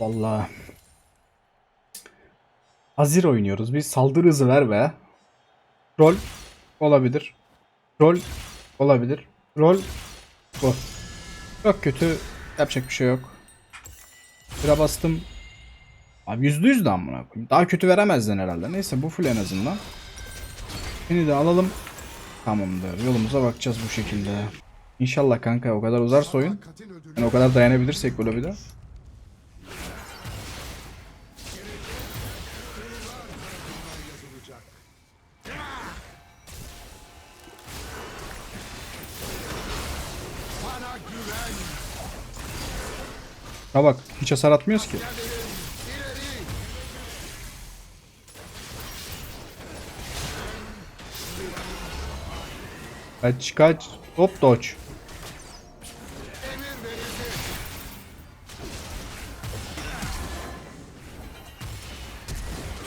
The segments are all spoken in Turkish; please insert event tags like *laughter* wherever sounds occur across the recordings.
Vallahi. Azir oynuyoruz. Bir saldırı hızı ver be. Rol olabilir. Rol olabilir. Rol bu. Çok kötü. Yapacak bir şey yok. Bira bastım. Abi yüzde yüz amına koyayım. Daha kötü veremezden herhalde. Neyse bu full en azından. Seni de alalım. Tamamdır. Yolumuza bakacağız bu şekilde. İnşallah kanka o kadar uzarsa oyun. Yani o kadar dayanabilirsek böyle Ha bak hiç hasar atmıyoruz ki. Kaç kaç. Hop dodge.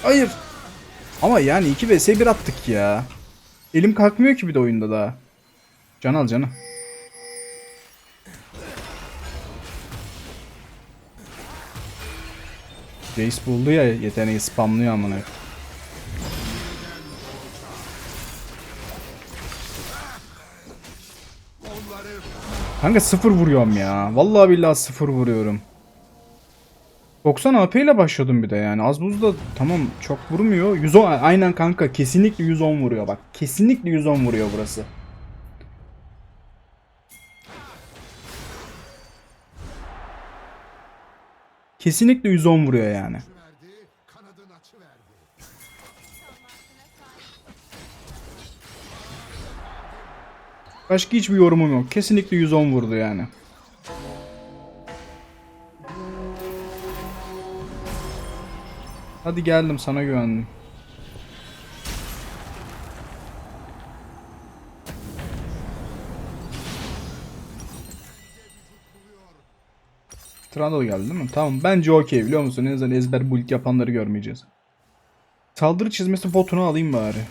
Hayır. Ama yani 2 vs 1 attık ya. Elim kalkmıyor ki bir de oyunda daha. Can al canı. Jace buldu ya yeteneği spamlıyor amına. Kanka sıfır vuruyorum ya. Vallahi billahi sıfır vuruyorum. 90 AP ile başladım bir de yani. Az buz da tamam çok vurmuyor. 110 aynen kanka kesinlikle 110 vuruyor bak. Kesinlikle 110 vuruyor burası. Kesinlikle 110 vuruyor yani. Başka hiçbir yorumum yok. Kesinlikle 110 vurdu yani. Hadi geldim sana güvendim. Trundle geldi değil mi? Tamam bence okey biliyor musun? En azından ezber build yapanları görmeyeceğiz. Saldırı çizmesi botunu alayım bari.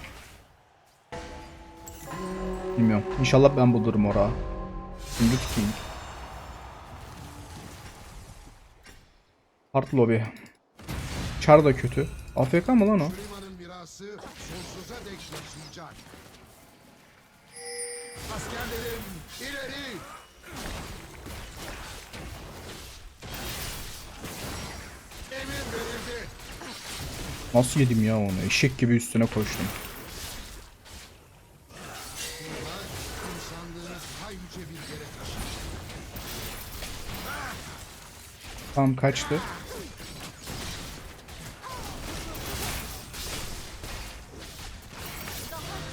Bilmiyorum. İnşallah ben bulurum ora. Şimdi King. Hard lobby. Char da kötü. AFK mı lan o? Askerlerim ileri! Nasıl yedim ya onu? Eşek gibi üstüne koştum. Tamam kaçtı.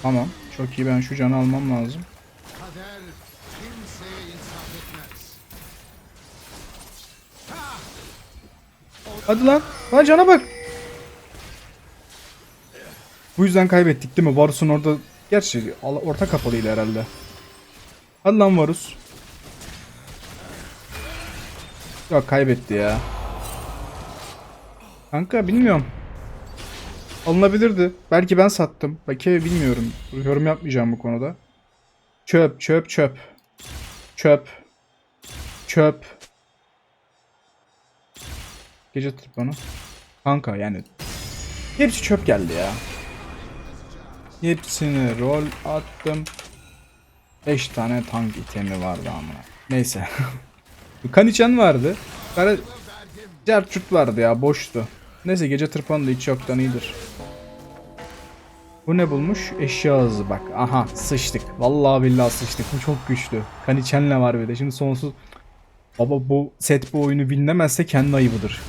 Tamam. Çok iyi ben şu canı almam lazım. Hadi lan. Lan cana bak. Bu yüzden kaybettik değil mi? Varus'un orada... Gerçi orta kapalıydı herhalde. Hadi lan Varus. Yok kaybetti ya. Kanka bilmiyorum. Alınabilirdi. Belki ben sattım. Belki bilmiyorum. Yorum yapmayacağım bu konuda. Çöp, çöp, çöp. Çöp. Çöp. Gece tırpanı. Kanka yani. Hepsi çöp geldi ya. Hepsini rol attım. 5 tane tank itemi vardı ama. Neyse. *laughs* Kaniçen vardı. Kara... Cerçut vardı ya boştu. Neyse gece tırpanı da hiç yoktan iyidir. Bu ne bulmuş? Eşya hızı bak. Aha sıçtık. Vallahi billahi sıçtık. Bu çok güçlü. Kaniçenle var bir de. Şimdi sonsuz... Baba bu set bu oyunu bilinmezse kendi ayıbıdır.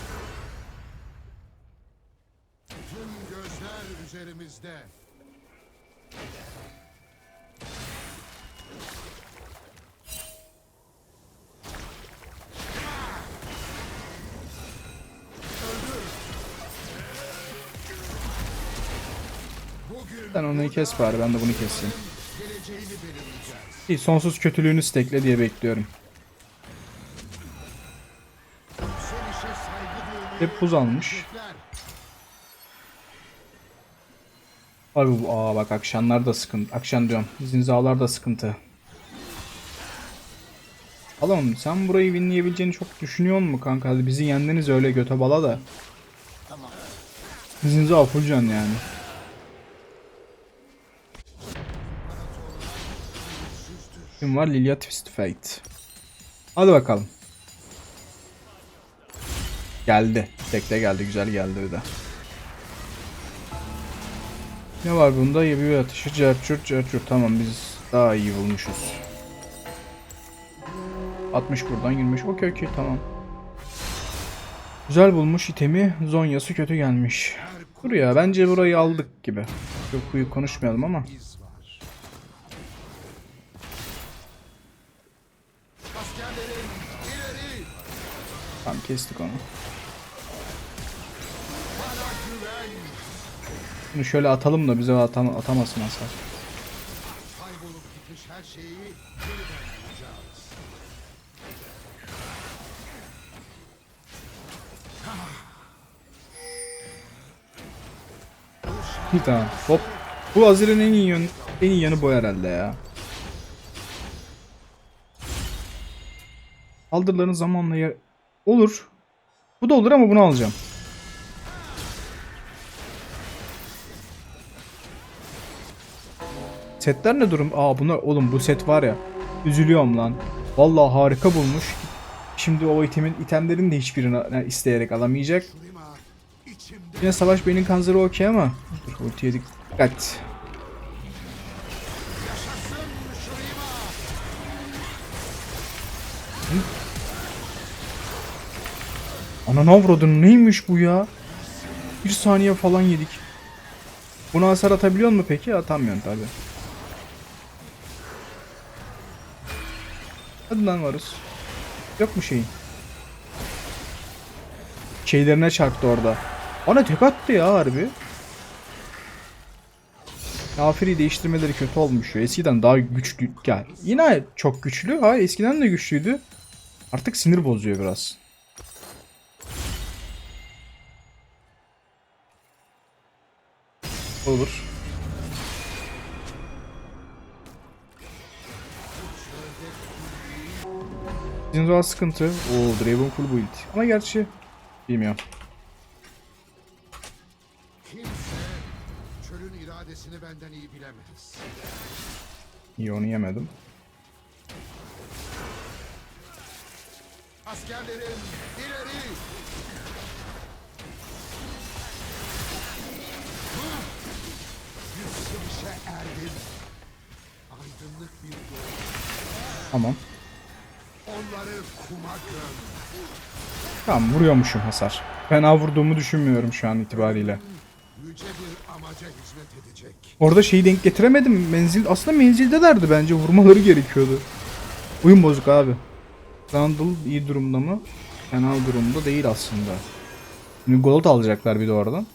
Sen onu kes bari ben de bunu keseyim. İyi sonsuz kötülüğünü stekle diye bekliyorum. Hep buz almış. Abi bu aa bak akşamlar da sıkıntı. Akşam diyorum. Zinzalar da sıkıntı. Oğlum sen burayı winleyebileceğini çok düşünüyor mu kanka? Hadi bizi yendiniz öyle göte bala da. Bizinize afulcan yani. Kim var? Lilia Twist Fate. Hadi bakalım. Geldi. Tekte geldi. Güzel geldi bir de. Ne var bunda? Bir atışı cerçurt cerçurt. Tamam biz daha iyi bulmuşuz. 60 buradan 25. Okey okey tamam. Güzel bulmuş itemi. Zonya'sı kötü gelmiş. Dur ya bence burayı aldık gibi. Çok büyük konuşmayalım ama. Tamam kestik onu. Bunu şöyle atalım da bize atam atamasın hasar. Bir tane. Hop. Bu Azir'in en iyi yön, en iyi yanı bu herhalde ya. Saldırıların zamanla. Olur. Bu da olur ama bunu alacağım. Setler ne durum? Aa bunlar oğlum bu set var ya. Üzülüyorum lan. Vallahi harika bulmuş. Şimdi o itemin itemlerin de hiçbirini isteyerek alamayacak. Yine Savaş Bey'in kanzeri okey ama. Dur ultiye dikkat. Yaşasın Şurima. Ana avradın neymiş bu ya? Bir saniye falan yedik. Buna hasar atabiliyor mu peki? Atamıyorsun tabi. Hadi lan varız. Yok mu şeyin? Şeylerine çarptı orada. Ana tek attı ya harbi. Kafiri değiştirmeleri kötü olmuş. Eskiden daha güçlü. Ya yine çok güçlü. Ha eskiden de güçlüydü. Artık sinir bozuyor biraz. Olur. Zinzal sıkıntı. Oo Draven full build. Ama gerçi bilmiyorum. Çölün. İyi onu yemedim. Askerlerim Tamam. Tamam vuruyormuşum hasar. Fena vurduğumu düşünmüyorum şu an itibariyle. Orada şeyi denk getiremedim. Menzil aslında menzildelerdi bence. Vurmaları gerekiyordu. Oyun bozuk abi. Randall iyi durumda mı? Fena durumda değil aslında. Şimdi gold alacaklar bir de oradan.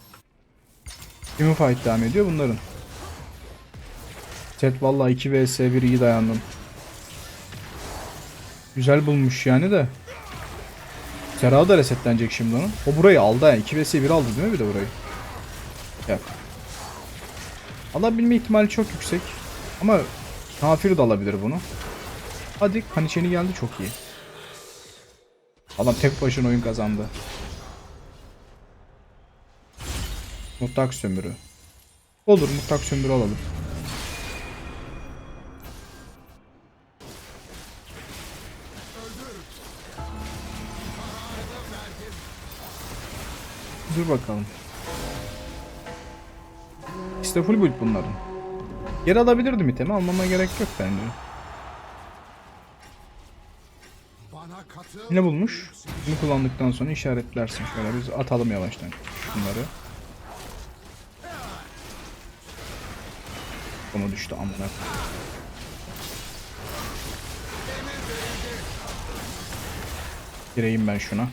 Kimin fight devam ediyor bunların? Set vallahi 2 vs 1 iyi dayandım. Güzel bulmuş yani de. Serha da resetlenecek şimdi onun. O burayı aldı yani. 2 vs 1 aldı değil mi bir de burayı? Yok. Alabilme ihtimali çok yüksek. Ama kafir de alabilir bunu. Hadi Kaniçeni geldi çok iyi. Adam tek başına oyun kazandı. Mutlak sömürü. Olur mutlak sömürü alalım. Dur bakalım. İşte full build bunların. Geri alabilirdim itemi almama gerek yok bence. Ne bulmuş? Bunu kullandıktan sonra işaretlersin. Şöyle biz atalım yavaştan bunları. Konu düştü amına. Gireyim ben şuna.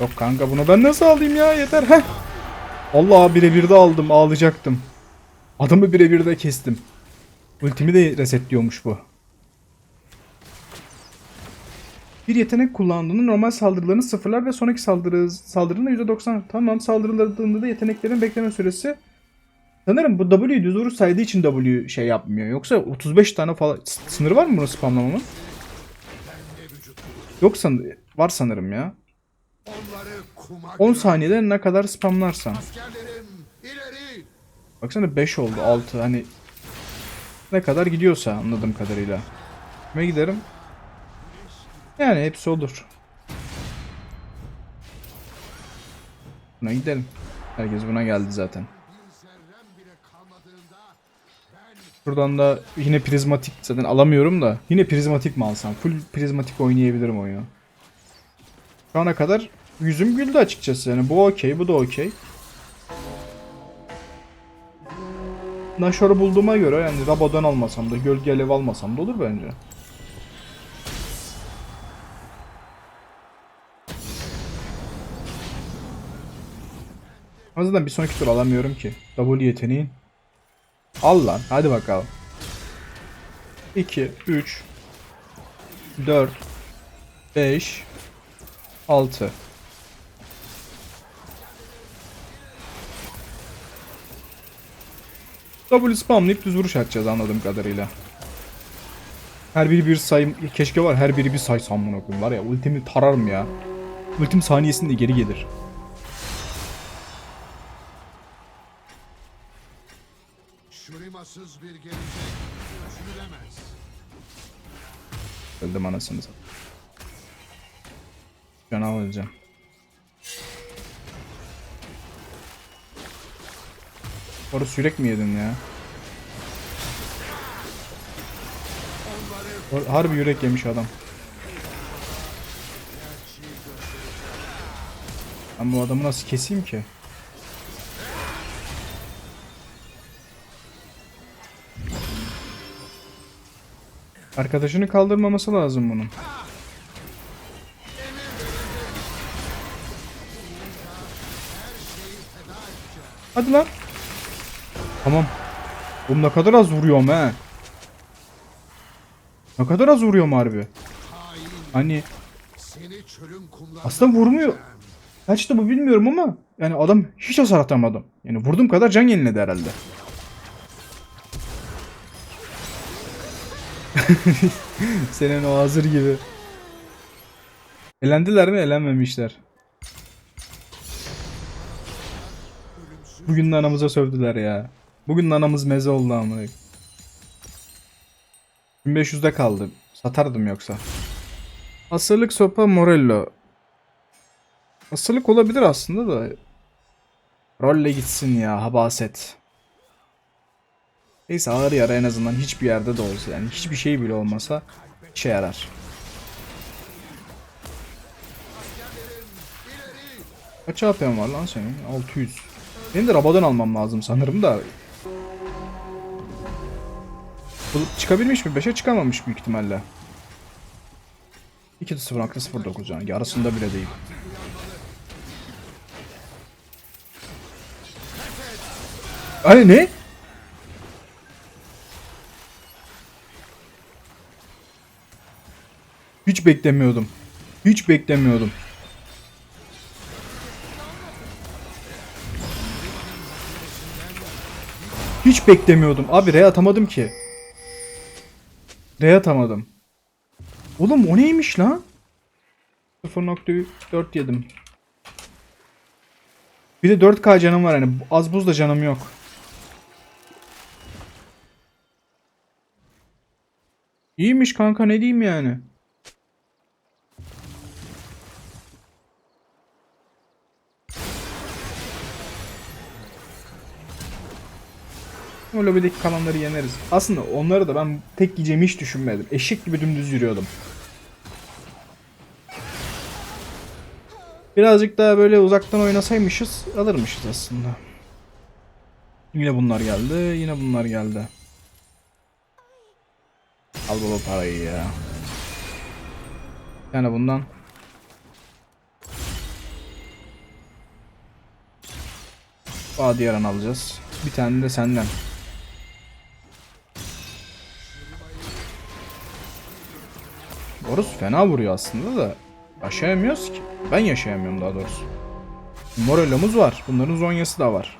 Yok kanka bunu ben nasıl alayım ya yeter heh. Allah birebir de aldım ağlayacaktım. Adamı birebir de kestim. Ultimi de resetliyormuş bu. Bir yetenek kullandığında normal saldırılarını sıfırlar ve sonraki saldırı saldırının %90 tamam saldırılarında da yeteneklerin bekleme süresi Sanırım bu W düz vuruş saydığı için W şey yapmıyor. Yoksa 35 tane falan S- sınırı var mı bunu spamlamamın? Yok san var sanırım ya. Onları kuma 10 göm. saniyede ne kadar spamlarsan. Baksana 5 oldu 6 hani ne kadar gidiyorsa anladığım kadarıyla. Kime giderim? Yani hepsi olur. Buna gidelim. Herkes buna geldi zaten. Buradan da yine prizmatik zaten alamıyorum da yine prizmatik mi alsam? Full prizmatik oynayabilirim oyunu. Şu ana kadar yüzüm güldü açıkçası yani bu okey bu da okey. Nashor'u bulduğuma göre yani Rabo'dan almasam da Gölge Alev almasam da olur bence. Ama zaten bir sonraki tur alamıyorum ki. W yeteneğin. Al lan hadi bakalım. 2, 3, 4, 5, 6. W spamlayıp düz vuruş atacağız anladığım kadarıyla. Her biri bir sayım keşke var her biri bir say sanmına koyayım var ya ultimi tararım ya. Ultim saniyesinde geri gelir. şurimasız bir gelecek düşünülemez. Öldüm anasını satayım. Canavar öleceğim. Orada sürek mi yedin ya? Harbi yürek yemiş adam. Ben bu adamı nasıl keseyim ki? Arkadaşını kaldırmaması lazım bunun. Hadi lan. Tamam. Oğlum ne kadar az vuruyorum he. Ne kadar az vuruyorum harbi. Hani aslında vurmuyor. Kaçtı bu bilmiyorum ama yani adam hiç hasar atamadım. Yani vurduğum kadar can yeniledi herhalde. *laughs* Senin o hazır gibi. Elendiler mi? Elenmemişler. Bugün de anamıza sövdüler ya. Bugün anamız meze oldu amına. 1500'de kaldı. Satardım yoksa. Asırlık sopa Morello. Asırlık olabilir aslında da. Rolle gitsin ya habaset. Neyse ağır yara en azından hiçbir yerde de olsa yani hiçbir şey bile olmasa işe yarar. Kaç AP'm var lan senin? 600. Benim de Rabo'dan almam lazım sanırım da. Bu çıkabilmiş mi? 5'e çıkamamış büyük ihtimalle. 2.0.09 yani yarısında bile değil. Ay ne? Hiç beklemiyordum. Hiç beklemiyordum. Hiç beklemiyordum. Abi R atamadım ki. R atamadım. Oğlum o neymiş lan? 0.4 yedim. Bir de 4K canım var hani az buz da canım yok. İyiymiş kanka ne diyeyim yani. O lobideki kalanları yeneriz. Aslında onları da ben tek yiyeceğimi hiç düşünmedim. Eşek gibi dümdüz yürüyordum. Birazcık daha böyle uzaktan oynasaymışız alırmışız aslında. Yine bunlar geldi. Yine bunlar geldi. Al baba parayı ya. Bir tane bundan. Aa diğer an alacağız. Bir tane de senden. Horus fena vuruyor aslında da. Yaşayamıyoruz ki. Ben yaşayamıyorum daha doğrusu. Morelomuz var. Bunların Zonya'sı da var.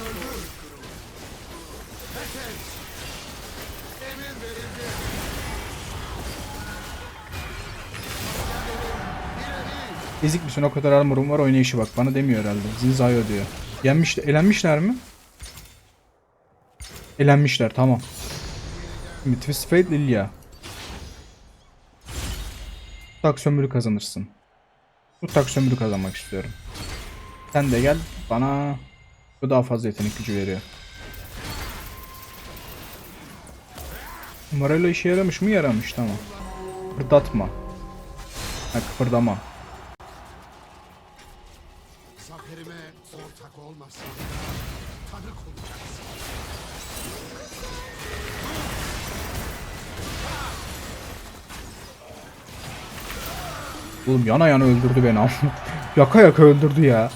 Öldür! Emir verildi. Ezik misin o kadar armorum var oynayışı bak bana demiyor herhalde. Zinzayo diyor. Yenmiş, elenmişler mi? Elenmişler tamam. Şimdi Twist Fate Lilia. Tak sömürü kazanırsın. Bu tak sömürü kazanmak istiyorum. Sen de gel bana bu daha fazla yetenek gücü veriyor. Morello işe yaramış mı? Yaramış tamam. Kıpırdatma. Ha kıpırdama. Zaferime ortak olmasan da tanık olacaksın. Oğlum yana yana öldürdü beni *laughs* yaka yaka öldürdü ya.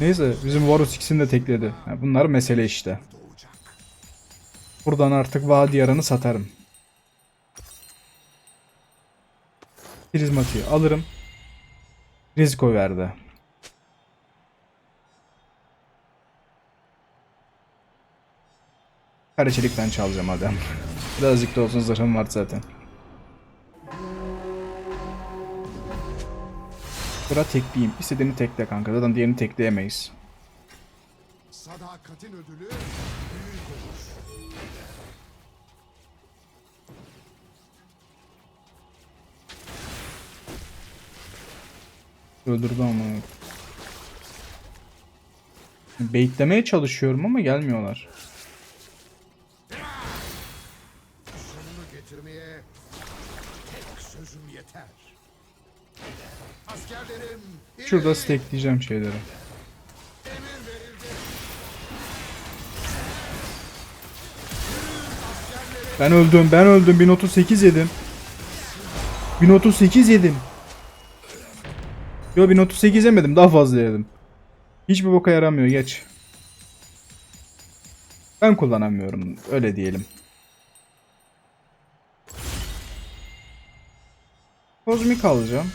Neyse bizim Varus ikisini de tekledi. Ha, bunlar mesele işte. Buradan artık vadi yaranı satarım. Prizmatiği alırım. Riziko verdi. Karaçelikten çalacağım adam. Birazcık da olsun zırhım var zaten. Bura tekleyeyim. İstediğini tekle kanka. Zaten diğerini tekleyemeyiz. Sadakatin ödülü Öldürdü ama. Baitlemeye çalışıyorum ama gelmiyorlar. Getirmeye tek sözüm yeter. Askerlerim Şurada stackleyeceğim şeyleri. Ben öldüm, ben öldüm. 1038 yedim. 1038 yedim. Yo 1038 yemedim, daha fazla yedim. Hiçbir boka yaramıyor, geç. Ben kullanamıyorum, öyle diyelim. Kozmik alacağım.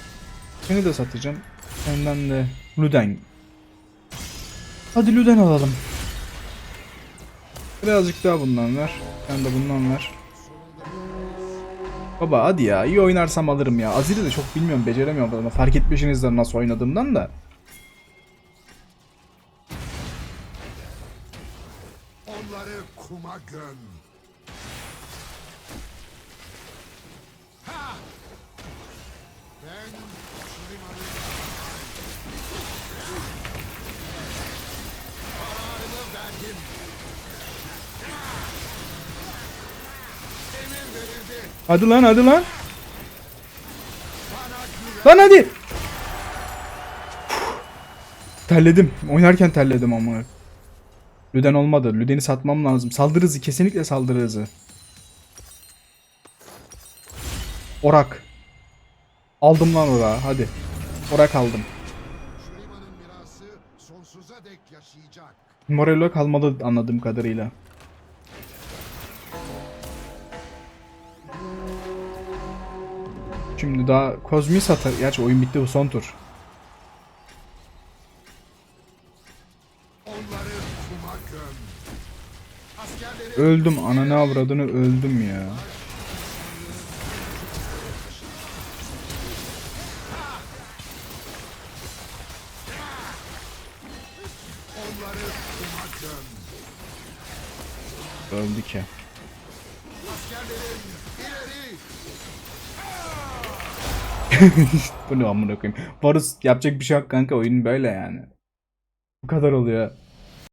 Seni de satacağım. Senden de Luden. Hadi Luden alalım. Birazcık daha bundan ver. Sen de bundan ver. Baba hadi ya iyi oynarsam alırım ya. Azir'i de çok bilmiyorum beceremiyorum ama fark etmişsinizdir nasıl oynadığımdan da. Onları kuma göm. Hadi lan hadi lan. Lan hadi. Terledim. Oynarken terledim ama. Lüden olmadı. Lüden'i satmam lazım. Saldırı. Kesinlikle saldırı. Orak. Aldım lan ora. Hadi. Orak aldım. Morello kalmalı anladığım kadarıyla. Şimdi daha Kozmi satar. Gerçi oyun bitti bu son tur. Öldüm ananı avradını öldüm ya. Öldü ki. Bu ne amına koyayım. Varus yapacak bir şey yok kanka oyun böyle yani. Bu kadar oluyor.